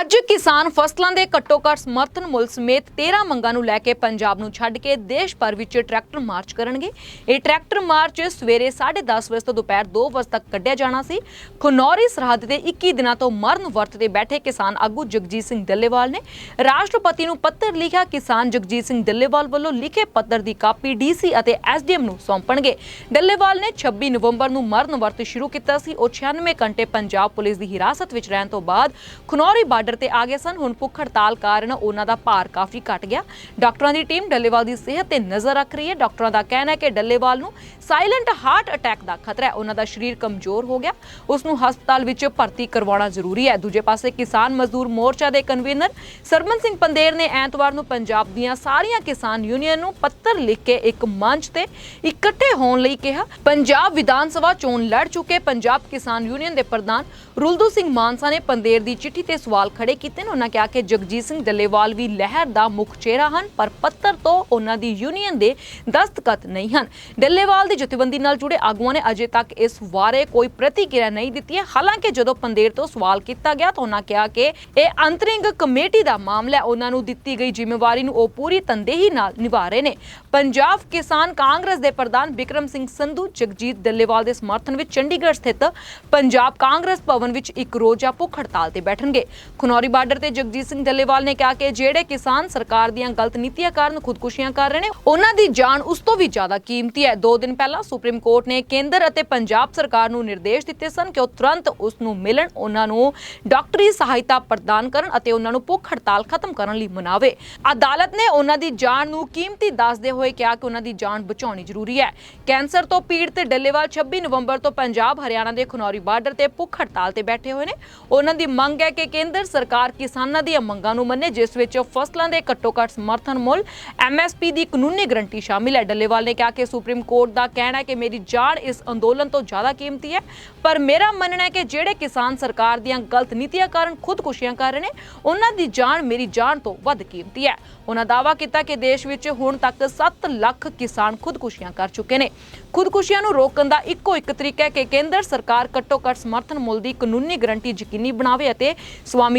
ਅੱਜ ਕਿਸਾਨ ਫਸਲਾਂ ਦੇ ਘੱਟੋ-ਘੱਟ ਸਮਰਥਨ ਮੁੱਲ ਸਮੇਤ 13 ਮੰਗਾਂ ਨੂੰ ਲੈ ਕੇ ਪੰਜਾਬ ਨੂੰ ਛੱਡ ਕੇ ਦੇਸ਼ ਭਰ ਵਿੱਚ ਟਰੈਕਟਰ ਮਾਰਚ ਕਰਨਗੇ। ਇਹ ਟਰੈਕਟਰ ਮਾਰਚ ਸਵੇਰੇ 10:30 ਵਜੇ ਤੋਂ ਦੁਪਹਿਰ 2 ਵਜੇ ਤੱਕ ਕੱਢਿਆ ਜਾਣਾ ਸੀ। ਖਨੌਰੀ ਸਰਹੱਦ ਤੇ 21 ਦਿਨਾਂ ਤੋਂ ਮਰਨ ਵਰਤ ਤੇ ਬੈਠੇ ਕਿਸਾਨ ਆਗੂ ਜਗਜੀਤ ਸਿੰਘ ਡੱਲੇਵਾਲ ਨੇ ਰਾਸ਼ਟਰਪਤੀ ਨੂੰ ਪੱਤਰ ਲਿਖਿਆ। ਕਿਸਾਨ ਜਗਜੀਤ ਸਿੰਘ ਡੱਲੇਵਾਲ ਵੱਲੋਂ ਲਿਖੇ ਪੱਤਰ ਦੀ ਕਾਪੀ ਡੀਸੀ ਅਤੇ ਐਸਡੀਐਮ ਨੂੰ ਸੌਂਪਣਗੇ। ਡੱਲੇਵਾਲ ਨੇ 26 ਨਵੰਬਰ ਨੂੰ ਮਰਨ ਵਰਤ ਸ਼ੁਰੂ ਕੀਤਾ ਸੀ। ਉਹ 96 ਘੰਟੇ ਪੰਜਾਬ ਪੁਲਿਸ ਦੀ ਹਿਰਾਸਤ ਵਿੱਚ ਰਹਿਣ ਤੋਂ ਬਾਅਦ ਖਨੌਰੀ ਬਾਰਡਰ ਤੇ ਆ ਗਏ ਸਨ। ਹੁਣ ਭੁੱਖ ਹੜਤਾਲ ਕਾਰਨ ਉਹਨਾਂ ਦਾ ਭਾਰ ਕਾਫੀ ਘਟ ਗਿਆ। ਡਾਕਟਰਾਂ ਦੀ ਟੀਮ ਡੱਲੇਵਾਲ ਦੀ ਸਿਹਤ ਤੇ ਨਜ਼ਰ ਰੱਖ ਰਹੀ ਹੈ। ਡਾਕਟਰਾਂ ਦਾ ਕਹਿਣਾ ਹੈ ਕਿ ਡੱਲੇਵਾਲ ਨੂੰ ਸਾਇਲੈਂਟ ਹਾਰਟ ਅਟੈਕ ਦਾ ਖਤਰਾ ਹੈ। ਉਹਨਾਂ ਦਾ ਸਰੀਰ ਕਮਜ਼ੋਰ ਹੋ ਗਿਆ। ਉਸ ਨੂੰ ਹਸਪਤਾਲ ਵਿੱਚ ਭਰਤੀ ਕਰਵਾਉਣਾ ਜ਼ਰੂਰੀ ਹੈ। ਦੂਜੇ ਪਾਸੇ ਕਿਸਾਨ ਮਜ਼ਦੂਰ ਮੋਰਚਾ ਦੇ ਕਨਵੀਨਰ ਸਰਮਨ ਸਿੰਘ ਪੰਦੇਰ ਨੇ ਐਤਵਾਰ ਨੂੰ ਪੰਜਾਬ ਦੀਆਂ ਸਾਰੀਆਂ ਕਿਸਾਨ ਯੂਨੀਅਨ ਨੂੰ ਪੱਤਰ ਲਿਖ ਕੇ ਇੱਕ ਮੰਚ ਤੇ ਇਕੱਠੇ ਹੋਣ ਲਈ ਕਿਹਾ। ਪੰਜਾਬ ਵਿਧਾਨ ਸਭਾ ਚੋਣ ਲੜ ਚੁੱਕੇ। ਪੰਜਾਬ ਕਿਸਾਨ ਯੂਨੀਅਨ ਦੇ ਪ੍ਰਧਾਨ ਰੁਲਦੂ ਸਿੰਘ ਮਾਨਸਾ ਨੇ ਪੰਦੇਰ ਦੀ ਚਿੱਠੀ ਤੇ ਸਵਾਲ ਖੜੇ ਕੀਤੇ ਨੇ, ਉਹਨਾਂ ਕਿਹਾ ਕਿ ਜਗਜੀਤ ਸਿੰਘ ਡੱਲੇਵਾਲ ਵੀ ਲਹਿਰ ਦਾ ਮੁੱਖ ਚਿਹਰਾ ਹਨ, ਪਰ ਪੱਤਰ ਤੋਂ ਉਹਨਾਂ ਦੀ ਯੂਨੀਅਨ ਦੇ ਦਸਤਖਤ ਨਹੀਂ ਹਨ। ਡੱਲੇਵਾਲ ਦੀ ਜਥੇਬੰਦੀ ਨਾਲ ਜੁੜੇ ਆਗੂਆਂ ਨੇ ਅਜੇ ਤੱਕ ਇਸ ਬਾਰੇ ਕੋਈ ਪ੍ਰਤੀਕਿਰਿਆ ਨਹੀਂ ਦਿੱਤੀ ਹੈ। ਹਾਲਾਂਕਿ ਜਦੋਂ ਪੰਦੇਰ ਤੋਂ ਸਵਾਲ ਕੀਤਾ ਗਿਆ ਤਾਂ ਉਹਨਾਂ ਕਿਹਾ ਕਿ ਇਹ ਅੰਤਰਿੰਗ ਕਮੇਟੀ ਦਾ ਮਾਮਲਾ ਹੈ, ਉਹਨਾਂ ਨੂੰ ਦਿੱਤੀ ਗਈ ਜ਼ਿੰਮੇਵਾਰੀ ਨੂੰ ਉਹ ਪੂਰੀ ਤੰਦੇਹੀ ਨਾਲ ਨਿਭਾ ਰਹੇ ਨੇ। ਪੰਜਾਬ ਕਿਸਾਨ ਕਾਂਗਰਸ ਦੇ ਪ੍ਰਧਾਨ ਵਿਕਰਮ ਸਿੰਘ ਸੰਧੂ, ਜਗਜੀਤ ਡੱਲੇਵਾਲ ਦੇ ਸਮਰਥਨ ਵਿੱਚ ਚੰਡੀਗੜ੍ਹ ਸਥਿਤ ਪੰਜਾਬ ਕਾਂਗਰਸ ਭਵਨ ਵਿੱਚ ਇੱਕ ਰੋਜ਼ਾ ਭੁੱਖ ਹੜਤਾਲ ਤੇ ਬੈਠਣਗੇ। ਖਨੌਰੀ ਬਾਰਡਰ ਤੇ ਜਗਜੀਤ ਸਿੰਘ ਡੱਲੇਵਾਲ ਨੇ ਕਿਹਾ ਕਿ ਜਿਹੜੇ ਕਿਸਾਨ ਸਰਕਾਰ ਦੀਆਂ ਗਲਤ ਨੀਤੀਆਂ ਕਾਰਨ ਖੁਦਕੁਸ਼ੀਆਂ ਕਰ ਰਹੇ ਨੇ, ਉਹਨਾਂ ਦੀ ਜਾਨ ਉਸ ਤੋਂ ਵੀ ਜ਼ਿਆਦਾ ਕੀਮਤੀ ਹੈ। ਦੋ ਦਿਨ ਪਹਿਲਾਂ ਸੁਪਰੀਮ ਕੋਰਟ ਨੇ ਕੇਂਦਰ ਅਤੇ ਪੰਜਾਬ ਸਰਕਾਰ ਨੂੰ ਨਿਰਦੇਸ਼ ਦਿੱਤੇ ਸਨ ਕਿ ਉਹ ਤੁਰੰਤ ਉਸ ਨੂੰ ਮਿਲਣ, ਉਹਨਾਂ ਨੂੰ ਡਾਕਟਰੀ ਸਹਾਇਤਾ ਪ੍ਰਦਾਨ ਕਰਨ ਅਤੇ ਉਹਨਾਂ ਨੂੰ ਭੁੱਖ ਹੜਤਾਲ ਖਤਮ ਕਰਨ ਲਈ ਮਨਾਵੇ। ਅਦਾਲਤ ਨੇ ਉਹਨਾਂ ਦੀ ਜਾਨ ਨੂੰ ਕੀਮਤੀ ਦੱਸਦੇ ਹੋਏ ਕਿਹਾ ਕਿ ਉਹਨਾਂ ਦੀ ਜਾਨ ਬਚਾਉਣੀ ਜ਼ਰੂਰੀ ਹੈ। ਕੈਂਸਰ ਤੋਂ ਪੀੜਤ ਡੱਲੇਵਾਲ 26 ਨਵੰਬਰ ਤੋਂ ਪੰਜਾਬ, ਹਰਿਆਣਾ ਦੇ ਖਨੌਰੀ ਬਾਰਡਰ ਤੇ ਭੁੱਖ ਹੜਤਾਲ ਤੇ ਬੈਠੇ ਹੋਏ ਨੇ। ਉਹਨਾਂ ਦੀ ਮੰਗ ਹੈ ਕਿ ਕੇਂਦਰ ਸਰਕਾਰ ਕਿਸਾਨਾਂ ਦੀਆਂ ਮੰਗਾਂ ਨੂੰ ਮੰਨੇ, ਜਿਸ ਵਿੱਚ ਫਸਲਾਂ ਦੇ ਘੱਟੋ-ਘੱਟ ਸਮਰਥਨ ਮੁੱਲ ਐਮਐਸਪੀ ਦੀ ਕਾਨੂੰਨੀ ਗਰੰਟੀ ਸ਼ਾਮਿਲ ਹੈ। ਡੱਲੇਵਾਲ ਨੇ ਕਿਹਾ ਕਿ ਸੁਪਰੀਮ ਕੋਰਟ ਦਾ ਕਹਿਣਾ ਹੈ ਕਿ ਮੇਰੀ ਜਾਨ ਇਸ ਅੰਦੋਲਨ ਤੋਂ ਜ਼ਿਆਦਾ ਕੀਮਤੀ ਹੈ, ਪਰ ਮੇਰਾ ਮੰਨਣਾ ਹੈ ਕਿ ਜਿਹੜੇ ਕਿਸਾਨ ਸਰਕਾਰ ਦੀਆਂ ਗਲਤ ਨੀਤੀਆਂ ਕਾਰਨ ਖੁਦਕੁਸ਼ੀਆਂ ਕਰ ਰਹੇ ਨੇ, ਉਹਨਾਂ ਦੀ ਜਾਨ ਮੇਰੀ ਜਾਨ ਤੋਂ ਵੱਧ ਕੀਮਤੀ ਹੈ। ਉਹਨਾਂ ਦਾਅਵਾ ਕੀਤਾ ਕਿ ਦੇਸ਼ ਵਿੱਚ ਹੁਣ ਤੱਕ 7 ਲੱਖ ਕਿਸਾਨ ਖੁਦਕੁਸ਼ੀਆਂ ਕਰ ਚੁੱਕੇ ਨੇ। ਖੁਦਕੁਸ਼ੀਆਂ ਨੂੰ ਰੋਕਣ ਦਾ ਇੱਕੋ ਇੱਕ ਤਰੀਕਾ ਹੈ ਕਿ ਕੇਂਦਰ ਸਰਕਾਰ ਘੱਟੋ-ਘੱਟ ਸਮਰਥਨ ਮੁੱਲ ਦੀ ਕਾਨੂੰਨੀ ਗਰੰਟੀ ਯਕੀਨੀ ਬਣਾਵੇ ਅਤੇ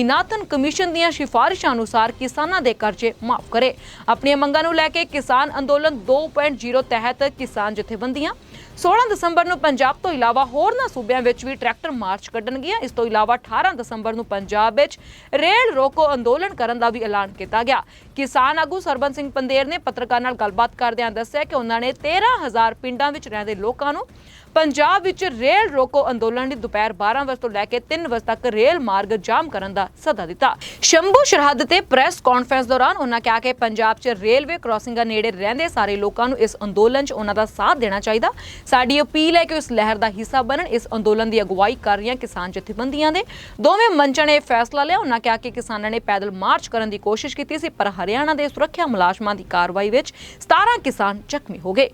ਸਵਾਮੀਨਾਥਨ ਕਮਿਸ਼ਨ ਦੀਆਂ ਸਿਫਾਰਿਸ਼ਾਂ ਅਨੁਸਾਰ ਕਿਸਾਨਾਂ ਦੇ ਕਰਜ਼ੇ ਮਾਫ ਕਰੇ। ਆਪਣੀਆਂ ਮੰਗਾਂ ਨੂੰ ਲੈ ਕੇ ਕਿਸਾਨ ਅੰਦੋਲਨ 2.0 ਤਹਿਤ ਕਿਸਾਨ ਜਥੇਬੰਦੀਆਂ 16 ਦਸੰਬਰ ਨੂੰ ਪੰਜਾਬ ਤੋਂ ਇਲਾਵਾ ਹੋਰਨਾਂ ਸੂਬਿਆਂ ਵਿੱਚ ਵੀ ਟਰੈਕਟਰ ਮਾਰਚ ਕੱਢਣਗੀਆਂ ਇਸ ਤੋਂ ਇਲਾਵਾ 18 ਦਸੰਬਰ ਨੂੰ ਪੰਜਾਬ ਵਿੱਚ ਰੇਲ ਰੋਕੋ ਅੰਦੋਲਨ ਕਰਨ ਦਾ ਵੀ ਐਲਾਨ ਕੀਤਾ ਗਿਆ। ਕਿਸਾਨ ਆਗੂ ਸਰਬਨ ਸਿੰਘ ਪੰਦੇਰ ਨੇ ਪੱਤਰਕਾਰ ਨਾਲ ਗੱਲਬਾਤ ਕਰਦਿਆਂ ਦੱਸਿਆ ਕਿ ਉਹਨਾਂ ਨੇ 13000 ਪਿੰਡਾਂ ਵਿੱਚ ਰਹਿੰਦੇ ਲੋਕਾਂ ਨੂੰ ਪੰਜਾਬ ਵਿੱਚ ਰੇਲ ਰੋਕੋ ਅੰਦੋਲਨ ਦੀ ਦੁਪਹਿਰ 12 ਵਜੇ ਤੋਂ ਲੈ ਕੇ 3 ਵਜੇ ਤੱਕ ਰੇਲ ਮਾਰਗ ਜਾਮ ਕਰਨ ਦਾ ਸੱਦਾ ਦਿੱਤਾ। ਸ਼ੰਭੂ ਸਰਹੱਦ ਤੇ ਪ੍ਰੈਸ ਕਾਨਫਰੰਸ ਦੌਰਾਨ ਉਹਨਾਂ ਕਿਹਾ ਕਿ ਪੰਜਾਬ 'ਚ ਰੇਲਵੇ ਕ੍ਰਾਸਿੰਗਾਂ ਨੇੜੇ ਰਹਿੰਦੇ ਸਾਰੇ ਲੋਕਾਂ ਨੂੰ ਇਸ ਅੰਦੋਲਨ 'ਚ ਉਹਨਾਂ ਦਾ ਸਾਥ ਦੇਣਾ ਚਾਹੀਦਾ। ਸਾਡੀ ਅਪੀਲ ਹੈ ਕਿ ਉਸ ਲਹਿਰ ਦਾ ਹਿੱਸਾ ਬਣਨ, ਇਸ ਅੰਦੋਲਨ ਦੀ ਅਗਵਾਈ ਕਰ ਰਹੀਆਂ ਕਿਸਾਨ ਜਥੇਬੰਦੀਆਂ ਦੇ। ਦੋਵੇਂ ਮੰਚਾਂ ਨੇ ਫੈਸਲਾ ਲਿਆ। ਉਹਨਾਂ ਕਿਹਾ ਕਿ ਕਿਸਾਨਾਂ ਨੇ ਪੈਦਲ ਮਾਰਚ ਕਰਨ ਦੀ ਕੋਸ਼ਿਸ਼ ਕੀਤੀ ਸੀ, ਪਰ ਹਰਿਆਣਾ ਦੇ ਸੁਰੱਖਿਆ ਮੁਲਾਜ਼ਮਾਂ ਦੀ ਕਾਰਵਾਈ ਵਿੱਚ 17 ਕਿਸਾਨ ਜ਼ਖਮੀ ਹੋ ਗਏ।